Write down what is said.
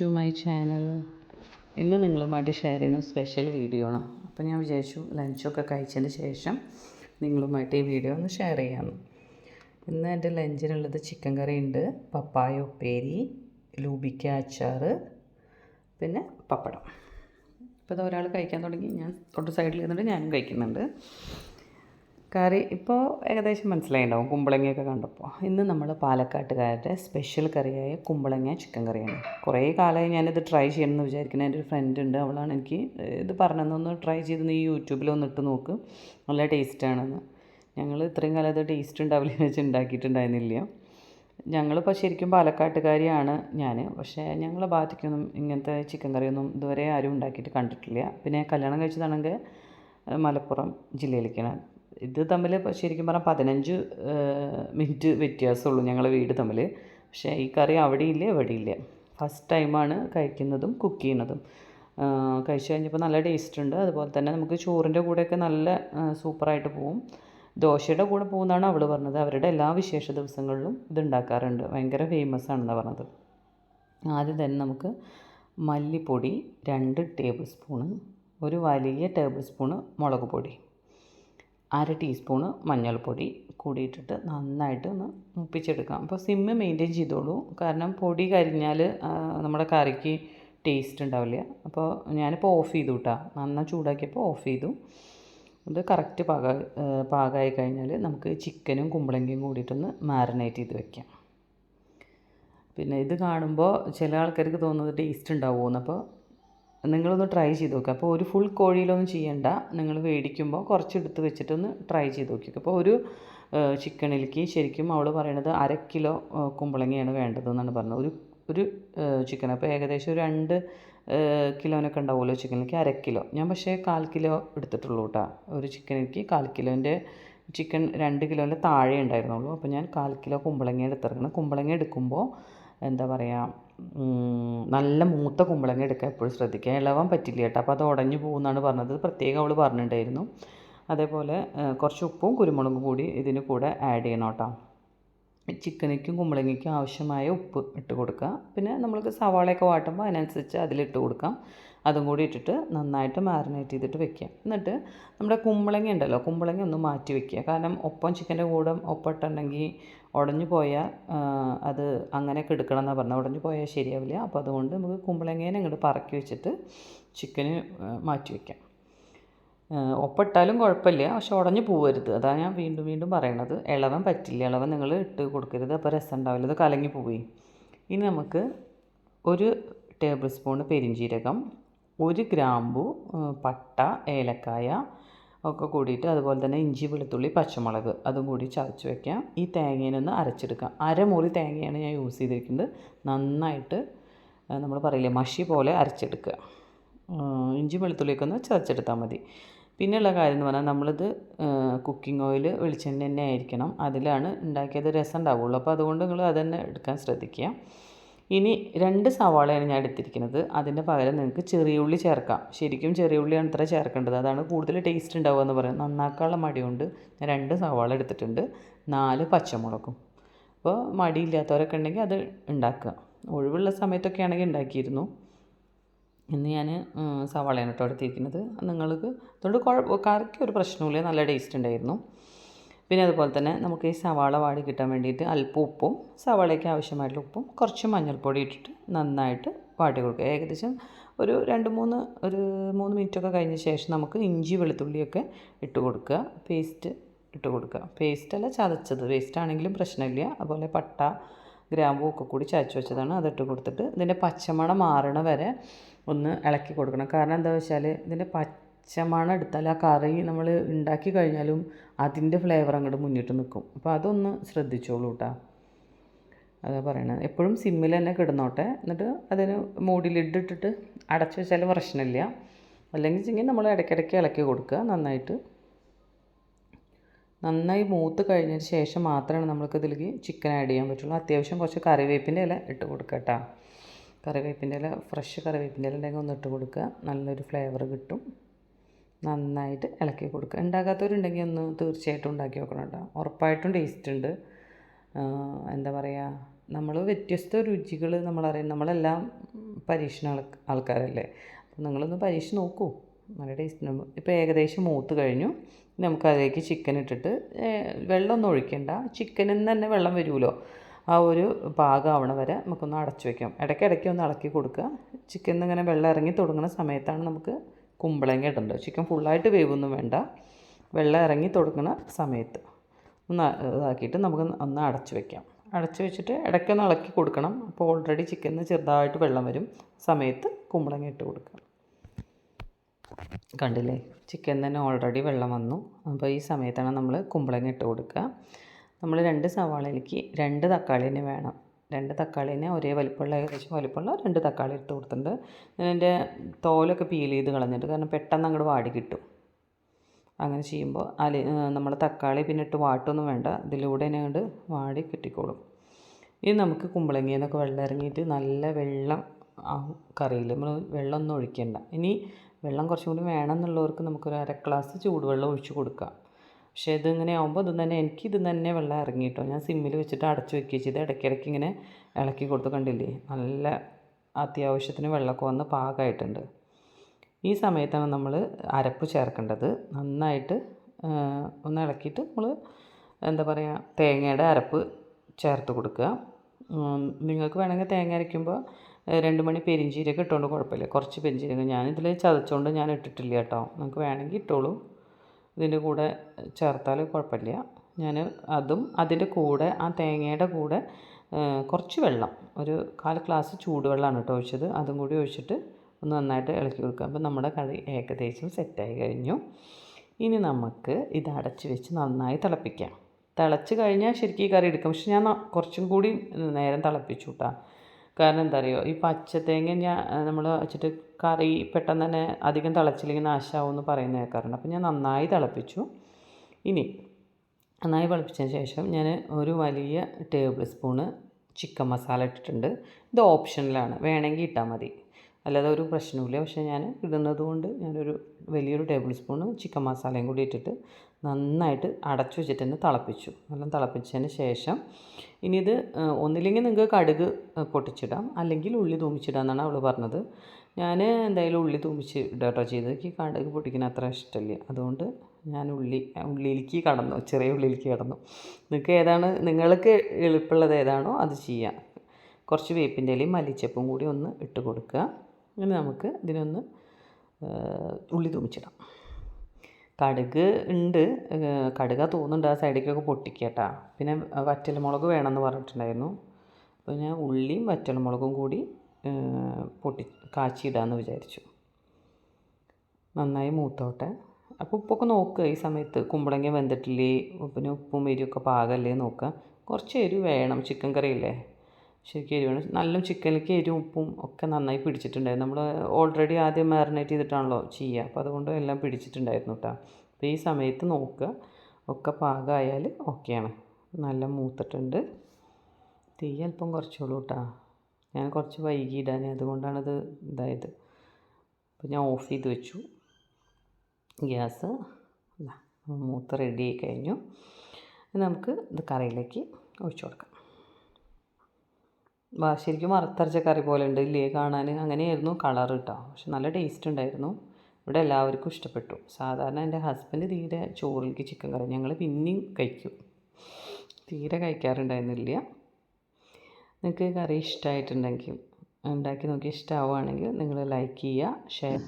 To my channel ഇന്ന് നിങ്ങളുമായിട്ട് share ചെയ്യുന്ന സ്പെഷ്യൽ വീഡിയോ ആണ്. അപ്പോൾ ഞാൻ വിചാരിച്ചു ലഞ്ചൊക്കെ കഴിച്ചതിന് ശേഷം നിങ്ങളുമായിട്ട് ഈ വീഡിയോ ഒന്ന് ഷെയർ ചെയ്യാമെന്ന് ഇന്ന് എന്റെ ലഞ്ചിനുള്ളത് ചിക്കൻ കറി ഉണ്ട് പപ്പായ ഉപ്പേരി ലൂബിക്ക അച്ചാർ പിന്നെ പപ്പടം. ഇപ്പോൾ ഇത് ഒരാൾ കഴിക്കാൻ തുടങ്ങി. ഞാൻ തൊട്ട് സൈഡിൽ ഇരുന്നിട്ട് ഞാനും കഴിക്കുന്നുണ്ട്. കറി ഇപ്പോൾ ഏകദേശം മനസ്സിലായിണ്ടാവും കുമ്പളങ്ങയൊക്കെ കണ്ടപ്പോൾ. ഇന്ന് നമ്മൾ പാലക്കാട്ടുകാരുടെ സ്പെഷ്യൽ കറിയായ കുമ്പളങ്ങ ചിക്കൻ കറിയാണ്. കുറേ കാലമായി ഞാനിത് ട്രൈ ചെയ്യണമെന്ന് വിചാരിക്കുന്നത് എന്റെ ഒരു ഫ്രണ്ട് ഉണ്ട്. അവളാണ് എനിക്ക് ഇത് പറഞ്ഞതെന്നൊന്ന് ട്രൈ ചെയ്ത് നീ യൂട്യൂബിൽ ഒന്ന് ഇട്ട് നോക്ക്. നല്ല ടേസ്റ്റാണെന്ന് ഞങ്ങൾ ഇത്രയും കാലം അത് ടേസ്റ്റ് ഉണ്ടാവില്ല വെച്ച് ഉണ്ടാക്കിയിട്ടുണ്ടായിരുന്നില്ല ഞങ്ങളിപ്പോൾ ശരിക്കും പാലക്കാട്ടുകാരിയാണ് ഞാൻ പക്ഷേ ഞങ്ങളെ ഭാഗത്തേക്കൊന്നും ഇങ്ങനത്തെ ചിക്കൻ കറിയൊന്നും ഇതുവരെ ആരും ഉണ്ടാക്കിയിട്ട് കണ്ടിട്ടില്ല. പിന്നെ കല്യാണം കഴിച്ചതാണെങ്കിൽ മലപ്പുറം ജില്ലയിലേക്കാണ്. ഇത് തമ്മിൽ ശരിക്കും പറഞ്ഞാൽ പതിനഞ്ച് മിനിറ്റ് വ്യത്യാസമുള്ളൂ ഞങ്ങളെ വീട് തമ്മിൽ. പക്ഷേ ഈ കറി അവിടെയില്ല ഇവിടെയില്ല. ഫസ്റ്റ് ടൈമാണ് കഴിക്കുന്നതും കുക്ക് ചെയ്യുന്നതും. കഴിച്ചു കഴിഞ്ഞപ്പോൾ നല്ല ടേസ്റ്റ് ഉണ്ട്. അതുപോലെ തന്നെ നമുക്ക് ചോറിന്റെ കൂടെയൊക്കെ നല്ല സൂപ്പറായിട്ട് പോവും. ദോശയുടെ കൂടെ പോകുന്നതാണ് അവൾ പറഞ്ഞത്. അവരുടെ എല്ലാ വിശേഷ ദിവസങ്ങളിലും ഇത് ഉണ്ടാക്കാറുണ്ട്. ഭയങ്കര ഫേമസ് ആണെന്ന് പറഞ്ഞത്. ആദ്യം തന്നെ നമുക്ക് മല്ലിപ്പൊടി രണ്ട് ടേബിൾ സ്പൂണ് ഒരു വലിയ ടേബിൾ സ്പൂണ് മുളക് പൊടി. അര ടീസ്പൂണ് മഞ്ഞൾപ്പൊടി കൂടിയിട്ടിട്ട് നന്നായിട്ട് ഒന്ന് മുപ്പിച്ചെടുക്കാം അപ്പോൾ സിമ്മ് മെയിന്റെയിൻ ചെയ്തോളൂ. കാരണം പൊടി കരിഞ്ഞാൽ നമ്മുടെ കറിക്ക് ടേസ്റ്റ് ഉണ്ടാവില്ല. അപ്പോൾ ഞാനിപ്പോൾ ഓഫ് ചെയ്തു കേട്ടോ. നന്നായി ചൂടാക്കിയപ്പോൾ ഓഫ് ചെയ്തു. അത് കറക്റ്റ് പാക പാകമായി കഴിഞ്ഞാൽ നമുക്ക് ചിക്കനും കുമ്പളങ്ങയും കൂടിയിട്ടൊന്ന് മാരിനേറ്റ് ചെയ്ത് വെക്കാം. പിന്നെ ഇത് കാണുമ്പോൾ ചില ആൾക്കാർക്ക് തോന്നുന്നത് ടേസ്റ്റ് ഉണ്ടാവുമെന്ന് അപ്പോൾ നിങ്ങളൊന്ന് ട്രൈ ചെയ്ത് നോക്കുക അപ്പോൾ ഒരു ഫുൾ കോഴിയിലൊന്നും ചെയ്യണ്ട. നിങ്ങൾ മേടിക്കുമ്പോൾ കുറച്ച് എടുത്ത് വെച്ചിട്ടൊന്ന് ട്രൈ ചെയ്ത് നോക്കി അപ്പോൾ ഒരു ചിക്കനിലേക്ക് ശരിക്കും അവൾ പറയണത് അര കിലോ കുമ്പളങ്ങയാണ് വേണ്ടതെന്നാണ് പറഞ്ഞത്. ഒരു ഒരു ചിക്കൻ അപ്പോൾ ഏകദേശം ഒരു രണ്ട് കിലോനൊക്കെ ഉണ്ടാവുമല്ലോ ചിക്കനിലേക്ക് അര കിലോ. ഞാൻ പക്ഷേ കാൽ കിലോ എടുത്തിട്ടുള്ളൂ കേട്ടോ ഒരു ചിക്കനിലേക്ക് കാൽ കിലോന്റെ ചിക്കൻ രണ്ട് കിലോന്റെ താഴെ ഉണ്ടായിരുന്നുള്ളൂ. അപ്പോൾ ഞാൻ കാൽ കിലോ കുമ്പളങ്ങ എടുത്തിറങ്ങണം കുമ്പളങ്ങ എടുക്കുമ്പോൾ എന്താ പറയുക നല്ല മൂത്ത കുമ്പളങ്ങ എടുക്കാൻ എപ്പോഴും ശ്രദ്ധിക്കുക. ഇളവാൻ പറ്റില്ല കേട്ടോ. അപ്പോൾ അത് ഉടഞ്ഞു പോകുമെന്നാണ് പറഞ്ഞത്. പ്രത്യേകം അവൾ പറഞ്ഞിട്ടുണ്ടായിരുന്നു. അതേപോലെ കുറച്ച് ഉപ്പും കുരുമുളകും കൂടി ഇതിന് കൂടെ ആഡ് ചെയ്യണം കേട്ടോ. ചിക്കനിക്കും കുമ്പളങ്ങയ്ക്കും ആവശ്യമായ ഉപ്പ് ഇട്ട് കൊടുക്കുക. പിന്നെ നമ്മൾക്ക് സവാളയൊക്കെ വാട്ടുമ്പോൾ അതിനനുസരിച്ച് അതിലിട്ട് കൊടുക്കാം. അതും കൂടി ഇട്ടിട്ട് നന്നായിട്ട് മാറിനേറ്റ് ചെയ്തിട്ട് വെക്കുക. എന്നിട്ട് നമ്മുടെ കുമ്പളങ്ങ ഉണ്ടല്ലോ കുമ്പളങ്ങ ഒന്ന് മാറ്റി വെക്കുക. കാരണം ഒപ്പം ചിക്കന്റെ കൂടെ ഒപ്പിട്ടുണ്ടെങ്കിൽ ഉടഞ്ഞു പോയാൽ അത് അങ്ങനെ എടുക്കണം എന്നാണ് പറഞ്ഞത്. ഉടഞ്ഞു പോയാൽ ശരിയാവില്ല. അപ്പോൾ അതുകൊണ്ട് നമുക്ക് കുമ്പളങ്ങേനെ ഇങ്ങോട്ട് പറക്കി വെച്ചിട്ട് ചിക്കന് മാറ്റി വയ്ക്കാം ഒപ്പിട്ടാലും കുഴപ്പമില്ല. പക്ഷെ ഉടഞ്ഞു പോവരുത്. അതാണ് ഞാൻ വീണ്ടും വീണ്ടും പറയണത്. ഇളവൻ പറ്റില്ല. ഇളവൻ നിങ്ങൾ ഇട്ട് കൊടുക്കരുത്. അപ്പോൾ രസം ഉണ്ടാവില്ല. അത് കലങ്ങി പോയി ഇനി നമുക്ക് ഒരു ടേബിൾ സ്പൂൺ പെരിഞ്ചീരകം ഒരു ഗ്രാമ്പു പട്ട ഏലക്കായ ഒക്കെ കൂടിയിട്ട് അതുപോലെ തന്നെ ഇഞ്ചി വെളുത്തുള്ളി പച്ചമുളക് അതും കൂടി ചതച്ച് വെക്കാം. ഈ തേങ്ങേനൊന്ന് അരച്ചെടുക്കാം. അരമുറി തേങ്ങയാണ് ഞാൻ യൂസ് ചെയ്തിരിക്കുന്നത്. നന്നായിട്ട് നമ്മൾ പറയില്ലേ മഷി പോലെ അരച്ചെടുക്കുക. ഇഞ്ചി വെളുത്തുള്ളിയൊക്കെ ഒന്ന് ചതച്ചെടുത്താൽ മതി. പിന്നെയുള്ള കാര്യം എന്ന് പറഞ്ഞാൽ നമ്മളിത് കുക്കിംഗ് ഓയിൽ വെളിച്ചെണ്ണ തന്നെ ആയിരിക്കണം. അതിലാണ് ഉണ്ടാക്കിയത് രസം ഉണ്ടാവുള്ളൂ. അപ്പോൾ അതുകൊണ്ട് നിങ്ങൾ അത് തന്നെ എടുക്കാൻ ശ്രദ്ധിക്കുക. ഇനി രണ്ട് സവാളയാണ് ഞാൻ എടുത്തിരിക്കുന്നത്. അതിന്റെ പകരം നിങ്ങൾക്ക് ചെറിയ ഉള്ളി ചേർക്കാം. ശരിക്കും ചെറിയ ഉള്ളിയാണ് ഇത്ര ചേർക്കേണ്ടത്. അതാണ് കൂടുതൽ ടേസ്റ്റ് ഉണ്ടാവുക എന്ന് പറയുന്നത്. നന്നാക്കാനുള്ള മടിയുണ്ട് ഞാൻ രണ്ട് സവാള എടുത്തിട്ടുണ്ട്. നാല് പച്ചമുളകും. അപ്പോൾ മടിയില്ലാത്തവരൊക്കെ ഉണ്ടെങ്കിൽ അത് ഉണ്ടാക്കുക. ഒഴിവുള്ള സമയത്തൊക്കെ ആണെങ്കിൽ ഉണ്ടാക്കിയിരുന്നു. ഇന്ന് ഞാൻ സവാളയാണ് കേട്ടോ എടുത്തിരിക്കുന്നത്. നിങ്ങൾക്ക് അതുകൊണ്ട് കുഴപ്പം കറിക്ക് ഒരു പ്രശ്നമില്ല നല്ല ടേസ്റ്റ് ഉണ്ടായിരുന്നു. പിന്നെ അതുപോലെ തന്നെ നമുക്ക് ഈ സവാള വാടി കിട്ടാൻ വേണ്ടിയിട്ട് അല്പം ഉപ്പും സവാളയ്ക്ക് ആവശ്യമായിട്ടുള്ള ഉപ്പും കുറച്ച് മഞ്ഞൾപ്പൊടി ഇട്ടിട്ട് നന്നായിട്ട് വാട്ടി കൊടുക്കുക. ഏകദേശം ഒരു രണ്ട് മൂന്ന് ഒരു മൂന്ന് മിനിറ്റൊക്കെ കഴിഞ്ഞ ശേഷം നമുക്ക് ഇഞ്ചി വെളുത്തുള്ളിയൊക്കെ ഇട്ട് കൊടുക്കുക. പേസ്റ്റ് ഇട്ട് കൊടുക്കുക. പേസ്റ്റ് അല്ല ചതച്ചത്. പേസ്റ്റ് ആണെങ്കിലും പ്രശ്നമില്ല. അതുപോലെ പട്ട ഗ്രാമ്പൂ ഒക്കെ കൂടി ചതച്ച് വെച്ചതാണ്. അതിട്ട് കൊടുത്തിട്ട് ഇതിന്റെ പച്ചമണം മാറണ വരെ ഒന്ന് ഇളക്കി കൊടുക്കണം. കാരണം എന്താ വെച്ചാൽ ഇതിന്റെ പച്ചമണം എടുത്താൽ ആ കറി നമ്മൾ ഉണ്ടാക്കി കഴിഞ്ഞാലും അതിന്റെ ഫ്ലേവർ അങ്ങോട്ട് മുന്നിട്ട് നിൽക്കും. അപ്പോൾ അതൊന്ന് ശ്രദ്ധിച്ചോളൂ കേട്ടോ അതാ പറയണത്. എപ്പോഴും സിമ്മിൽ തന്നെ കിടന്നോട്ടെ. എന്നിട്ട് അതിന് മൂടി ലിഡിട്ടിട്ട് അടച്ചു വെച്ചാൽ പ്രശ്നമില്ല. അല്ലെങ്കിൽ വെച്ചെങ്കിൽ നമ്മൾ ഇടയ്ക്കിടയ്ക്ക് ഇളക്കി കൊടുക്കുക. നന്നായിട്ട് നന്നായി മൂത്ത് കഴിഞ്ഞതിന് ശേഷം മാത്രമാണ് നമ്മൾക്ക് ഇതിലേക്ക് ചിക്കൻ ആഡ് ചെയ്യാൻ പറ്റുള്ളൂ. അത്യാവശ്യം കുറച്ച് കറിവേപ്പിന്റെ ഇല ഇട്ട് കൊടുക്കുക കേട്ടോ കറിവേപ്പിന്റെ ഇല ഫ്രഷ് കറിവേപ്പിന്റെ ഇല ഉണ്ടെങ്കിൽ ഒന്ന് ഇട്ട് കൊടുക്കുക. നല്ലൊരു ഫ്ലേവർ കിട്ടും. നന്നായിട്ട് ഇളക്കി കൊടുക്കുക. ഉണ്ടാക്കാത്തവരുണ്ടെങ്കിൽ ഒന്ന് തീർച്ചയായിട്ടും ഉണ്ടാക്കി നോക്കണം കേട്ടോ. ഉറപ്പായിട്ടും ടേസ്റ്റ് ഉണ്ട്. എന്താ പറയുക നമ്മൾ വ്യത്യസ്ത രുചികൾ നമ്മളറിയാം നമ്മളെല്ലാം പരീക്ഷണ ആൾക്കാരല്ലേ. അപ്പോൾ നിങ്ങളൊന്ന് പരീക്ഷ നോക്കൂ. നല്ല ടേസ്റ്റ് ഇപ്പോൾ ഏകദേശം മൂത്ത് കഴിഞ്ഞു. ഇനി നമുക്ക് അതിലേക്ക് ചിക്കൻ ഇട്ടിട്ട് വെള്ളമൊന്നും ഒഴിക്കണ്ട. ചിക്കനിൽ നിന്ന് തന്നെ വെള്ളം വരുമല്ലോ. ആ ഒരു പാകമാവണ വരെ നമുക്കൊന്ന് അടച്ചു വയ്ക്കാം ഇടയ്ക്കിടയ്ക്ക് ഒന്ന് ഇളക്കി കൊടുക്കുക. ചിക്കൻ ഇങ്ങനെ വെള്ളം ഇറങ്ങി തുടങ്ങുന്ന സമയത്താണ് നമുക്ക് കുമ്പളങ്ങ ഇടേണ്ടത് ചിക്കൻ ഫുള്ളായിട്ട് വേവൊന്നും വേണ്ട. വെള്ളം ഇറങ്ങി തുടങ്ങുന്ന സമയത്ത് ഒന്ന് ഇതാക്കിയിട്ട് നമുക്ക് ഒന്ന് അടച്ചു വെക്കാം. അടച്ചു വെച്ചിട്ട് ഇടയ്ക്കൊന്ന് ഇളക്കി കൊടുക്കണം. അപ്പോൾ ഓൾറെഡി ചിക്കനിൽ ചെറുതായിട്ട് വെള്ളം വരും. സമയത്ത് കുമ്പളങ്ങ ഇട്ട് കൊടുക്കുക കണ്ടില്ലേ? ചിക്കൻ തന്നെ ഓൾറെഡി വെള്ളം വന്നു. അപ്പോൾ ഈ സമയത്താണ് നമ്മൾ കുമ്പളങ്ങ ഇട്ട് കൊടുക്കുക. നമ്മൾ രണ്ട് സവാളയിലേക്ക് രണ്ട് തക്കാളി വേണം. രണ്ട് തക്കാളിനെ ഒരേ വലിപ്പമുള്ള ഏകദേശം വലിപ്പമുള്ള രണ്ട് തക്കാളി എടുത്ത് കൊടുത്തിട്ടുണ്ട്. ഞാൻ എന്റെ തോലൊക്കെ പീൽ ചെയ്ത് കളഞ്ഞിട്ട് കാരണം പെട്ടെന്ന് അങ്ങോട്ട് വാടി കിട്ടും. അങ്ങനെ ചെയ്യുമ്പോൾ അലി നമ്മൾ തക്കാളി പിന്നെ ഇട്ട് വാട്ടൊന്നും വേണ്ട. ഇതിലൂടെ തന്നെ അങ്ങോട്ട് വാടി കിട്ടിക്കോളും. ഇനി നമുക്ക് കുമ്പളങ്ങിന്നൊക്കെ വെള്ളം ഇറങ്ങിയിട്ട് നല്ല വെള്ളം ആ കറിയിൽ നമ്മൾ വെള്ളമൊന്നും ഒഴിക്കേണ്ട. ഇനി വെള്ളം കുറച്ചും കൂടി വേണമെന്നുള്ളവർക്ക് നമുക്കൊരു അര ഗ്ലാസ് ചൂടുവെള്ളം ഒഴിച്ച് കൊടുക്കാം. പക്ഷേ ഇതിങ്ങനെ ആകുമ്പോൾ ഇത് തന്നെ എനിക്ക് ഇത് തന്നെ വെള്ളം ഇറങ്ങി കേട്ടോ ഞാൻ സിമ്മിൽ വെച്ചിട്ട് അടച്ചു വെക്കുകയും ചെയ്ത്. ഇടയ്ക്കിടയ്ക്ക് ഇങ്ങനെ ഇളക്കി കൊടുത്ത് കണ്ടില്ലേ? നല്ല അത്യാവശ്യത്തിന് വെള്ളമൊക്കെ വന്ന് പാകമായിട്ടുണ്ട്. ഈ സമയത്താണ് നമ്മൾ അരപ്പ് ചേർക്കേണ്ടത്. നന്നായിട്ട് ഒന്ന് ഇളക്കിയിട്ട് നമ്മൾ എന്താ പറയുക തേങ്ങയുടെ അരപ്പ് ചേർത്ത് കൊടുക്കുക. നിങ്ങൾക്ക് വേണമെങ്കിൽ തേങ്ങ അരയ്ക്കുമ്പോൾ രണ്ട് മണി പെരിഞ്ചീരൊക്കെ ഇട്ടുകൊണ്ട് കുഴപ്പമില്ല. കുറച്ച് പെരിഞ്ചീരക. ഞാനിതിൽ ചതച്ചുകൊണ്ട് ഞാൻ ഇട്ടിട്ടില്ല കേട്ടോ. നിങ്ങൾക്ക് വേണമെങ്കിൽ ഇട്ടോളൂ. ഇതിന്റെ കൂടെ ചേർത്താൽ കുഴപ്പമില്ല. ഞാൻ അതും അതിന്റെ കൂടെ ആ തേങ്ങയുടെ കൂടെ കുറച്ച് വെള്ളം ഒരു കാൽ ഗ്ലാസ് ചൂടുവെള്ളമാണ് കേട്ടോ ഒഴിച്ചത്. അതും കൂടി ഒഴിച്ചിട്ട് ഒന്ന് നന്നായിട്ട് ഇളക്കി കൊടുക്കുക അപ്പോൾ നമ്മുടെ കറി ഏകദേശം സെറ്റായി കഴിഞ്ഞു. ഇനി നമുക്ക് ഇത് അടച്ച് വെച്ച് നന്നായി തിളപ്പിക്കാം. തിളച്ച് കഴിഞ്ഞാൽ ശരിക്കും ഈ കറി എടുക്കാം. പക്ഷെ ഞാൻ കുറച്ചും കൂടി നേരം തിളപ്പിച്ചു കേട്ടോ. കാരണം എന്താ അറിയോ ഈ പച്ചത്തേങ്ങ ഞാൻ നമ്മൾ വെച്ചിട്ട് കറി പെട്ടെന്ന് തന്നെ അധികം തിളച്ചില്ലെങ്കിൽ നാശമാവും എന്ന് പറയുന്ന കേൾക്കാറുണ്ട്. അപ്പോൾ ഞാൻ നന്നായി തിളപ്പിച്ചു. ഇനി നന്നായി തിളപ്പിച്ചതിന് ശേഷം ഞാൻ ഒരു വലിയ ടേബിൾ സ്പൂണ് ചിക്കൻ മസാല ഇട്ടിട്ടുണ്ട്. ഇത് ഓപ്ഷനിലാണ്. വേണമെങ്കിൽ ഇട്ടാൽ മതി. അല്ലാതെ ഒരു പ്രശ്നവുമില്ല. പക്ഷേ ഞാൻ ഇടുന്നത് കൊണ്ട് ഞാനൊരു വലിയൊരു ടേബിൾ സ്പൂണ് ചിക്കൻ മസാലയും കൂടി ഇട്ടിട്ട് നന്നായിട്ട് അടച്ചു വെച്ചിട്ട് തന്നെ തിളപ്പിച്ചു. നല്ല തിളപ്പിച്ചതിന് ശേഷം ഇനി ഇത് ഒന്നില്ലെങ്കിൽ നിങ്ങൾക്ക് കടുക് പൊട്ടിച്ചിടാം. അല്ലെങ്കിൽ ഉള്ളി തൂമിച്ചിടാം എന്നാണ് അവൾ പറഞ്ഞത്. ഞാൻ എന്തായാലും ഉള്ളി തൂമിച്ച് ഇടുക കേട്ടോ ചെയ്തത്. എനിക്ക് കടുക് പൊട്ടിക്കുന്ന അത്ര ഇഷ്ടമില്ല അതുകൊണ്ട് ഞാൻ ഉള്ളി ഉള്ളിയിലേക്ക് കടന്നു. ചെറിയ ഉള്ളിയിലേക്ക് കടന്നു. നിങ്ങൾക്ക് ഏതാണ് നിങ്ങൾക്ക് എളുപ്പമുള്ളത് ഏതാണോ അത് ചെയ്യാം. കുറച്ച് വേപ്പിന്റെ ഇലയും മല്ലിച്ചപ്പും കൂടി ഒന്ന് ഇട്ട് കൊടുക്കുക. അങ്ങനെ നമുക്ക് ഇതിനൊന്ന് ഉള്ളി തൂമിച്ചിടാം. കടുക് ഉണ്ട്. കടുക തോന്നുന്നുണ്ട് ആ സൈഡിലേക്കൊക്കെ പൊട്ടിക്കട്ടാ. പിന്നെ വറ്റൽമുളക് വേണമെന്ന് പറഞ്ഞിട്ടുണ്ടായിരുന്നു. ഞാൻ ഉള്ളിയും വറ്റൽമുളകും കൂടി പൊട്ടി കാച്ചിയിടാമെന്ന് വിചാരിച്ചു. നന്നായി മൂത്തോട്ടെ. അപ്പോൾ ഉപ്പൊക്കെ നോക്കുക ഈ സമയത്ത് കുമ്പളങ്ങ വെന്തിട്ടില്ലേ? പിന്നെ ഉപ്പും എരിവൊക്കെ പാകമല്ലേ നോക്കുക കുറച്ച് എരിവ് വേണം. ചിക്കൻ കറിയില്ലേ? ശരിക്കും എരിവാണ്. വേണം നല്ല ചിക്കനിലേക്ക് എരിവും ഉപ്പും ഒക്കെ നന്നായി പിടിച്ചിട്ടുണ്ടായിരുന്നു. നമ്മൾ ഓൾറെഡി ആദ്യം മാറിനേറ്റ് ചെയ്തിട്ടാണല്ലോ ചെയ്യുക. അപ്പോൾ അതുകൊണ്ട് എല്ലാം പിടിച്ചിട്ടുണ്ടായിരുന്നു കേട്ടോ അപ്പോൾ ഈ സമയത്ത് നോക്കുക. ഒക്കെ പാകമായാൽ ഓക്കെയാണ് നല്ല മൂത്തിട്ടുണ്ട്. തീ അല്പം കുറച്ചോളൂ കേട്ടോ ഞാൻ കുറച്ച് വൈകി ഇടാൻ. അതുകൊണ്ടാണത് ഇതായത്. അപ്പോൾ ഞാൻ ഓഫ് ചെയ്ത് വെച്ചു. ഗ്യാസ്. മൂത്ത് റെഡി ആയി കഴിഞ്ഞു. നമുക്ക് ഇത് കറിയിലേക്ക് ഒഴിച്ചു കൊടുക്കാം. ശരിക്കും വറുത്തരച്ച കറി പോലെ ഉണ്ട് ഇല്ലേ കാണാൻ. അങ്ങനെയായിരുന്നു കളർ കേട്ടോ പക്ഷെ നല്ല ടേസ്റ്റ് ഉണ്ടായിരുന്നു. ഇവിടെ എല്ലാവർക്കും ഇഷ്ടപ്പെട്ടു. സാധാരണ എന്റെ ഹസ്ബൻഡ് തീരെ ചോറിലേക്ക് ചിക്കൻ കറി ഞങ്ങൾ പിന്നെയും കഴിക്കും. തീരെ കഴിക്കാറുണ്ടായിരുന്നില്ല. നിങ്ങൾക്ക് കറി ഇഷ്ടമായിട്ടുണ്ടെങ്കിൽ ഉണ്ടാക്കി നോക്കി ഇഷ്ടമാവുകയാണെങ്കിൽ നിങ്ങൾ ലൈക്ക് ചെയ്യുക ഷെയർ